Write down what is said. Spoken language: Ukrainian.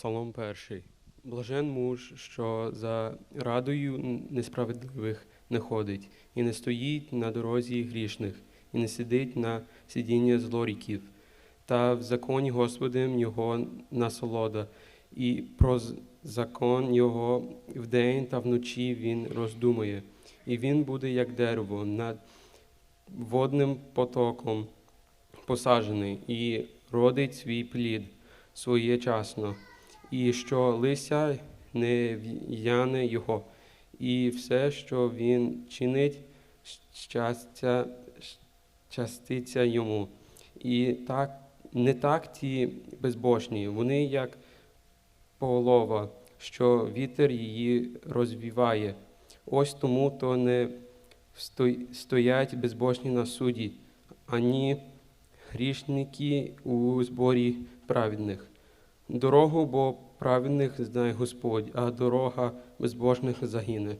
Псалом перший. Блажен муж, що за радою несправедливих не ходить, і не стоїть на дорозі грішних, і не сидить на сидіння злоріків. Та в законі Господем його насолода, і про закон його вдень та вночі він роздумує. І він буде як дерево над водним потоком посаджений, і родить свій плід своєчасно, і що лися не в'яне його, і все, що він чинить, щастя, щаститься йому. І так, не так ті безбожні, вони як полова, що вітер її розвіває. Ось тому то не стоять безбожні на суді, ані грішники у зборі праведних. Дорогу бо праведних знає Господь, а дорога безбожних загине.